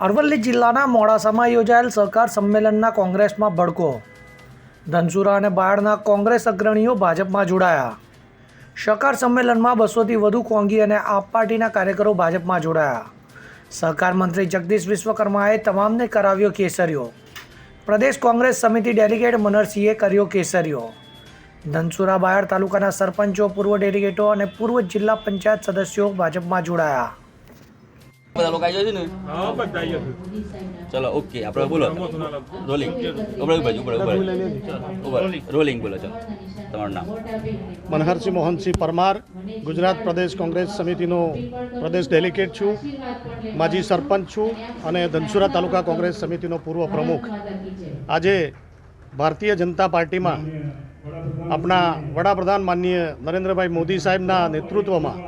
અરવલ્લી જિલ્લાના મોડાસામાં યોજાયેલ સહકાર સંમેલનના કોંગ્રેસમાં ભડકો. ધનસુરા અને બાયડના કોંગ્રેસ અગ્રણીઓ ભાજપમાં જોડાયા. સહકાર સંમેલનમાં બસોથી વધુ કોંગી અને આપ પાર્ટીના કાર્યકરો ભાજપમાં જોડાયા. સહકાર મંત્રી જગદીશ વિશ્વકર્માએ તમામને કરાવ્યો કેસરીઓ. પ્રદેશ કોંગ્રેસ સમિતિ ડેલિગેટ મનરસિંહે કર્યો કેસરીઓ. ધનસુરા બાયડ તાલુકાના સરપંચો, પૂર્વ ડેલિગેટો અને પૂર્વ જિલ્લા પંચાયત સદસ્યો ભાજપમાં જોડાયા. બધા લોકો આવી જશે ને? હા બધા. ચલો ઓકે આપણે બોલો. રોલિંગ ઊભો બાજુ ઉપર ઉપર રોલિંગ બોલો ચલો. તમારું નામ? મનહરસિંહ મોહનસિંહ પરમાર ગુજરાત પ્રદેશ કોંગ્રેસ સમિતિનો પ્રદેશ ડેલિગેટ છું. માજી સરપંચ છું અને ધનસુરા તાલુકા કોંગ્રેસ સમિતિનો પૂર્વ પ્રમુખ. આજે ભારતીય જનતા પાર્ટીમાં આપણા વડાપ્રધાન માનનીય નરેન્દ્રભાઈ મોદી સાહેબના નેતૃત્વમાં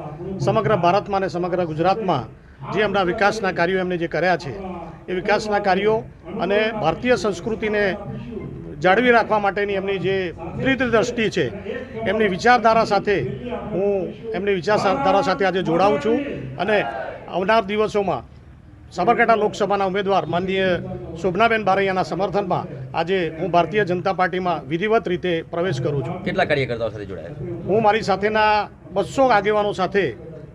સમગ્ર ભારતમાં અને સમગ્ર ગુજરાતમાં જે એમના વિકાસના કાર્યો એમને જે કર્યા છે એ વિકાસના કાર્યો અને ભારતીય સંસ્કૃતિને જાળવી રાખવા માટેની એમની જે દ્રષ્ટિ છે એમની વિચારધારા સાથે હું એમની વિચારધારા સાથે આજે જોડાઉં છું અને આવનાર દિવસોમાં સાબરકાંઠા લોકસભાના ઉમેદવાર માનનીય શોભનાબેન બારૈયાના સમર્થનમાં આજે હું ભારતીય જનતા પાર્ટીમાં વિધિવત રીતે પ્રવેશ કરું છું. કેટલા કાર્યકર્તાઓ સાથે જોડાયા? હું મારી સાથેના બસો આગેવાનો સાથે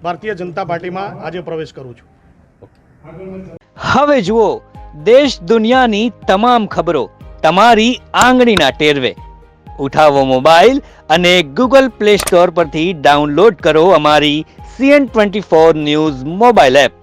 ભારતીય જનતા પાર્ટીમાં આજે પ્રવેશ કરું છું. હવે જુઓ, દેશ દુનિયાની તમામ ખબરો તમારી આંગળીના ટેરવે. ઉઠાવો મોબાઈલ અને ગૂગલ પ્લે સ્ટોર પરથી ડાઉનલોડ કરો અમારી CN twenty four news mobile app.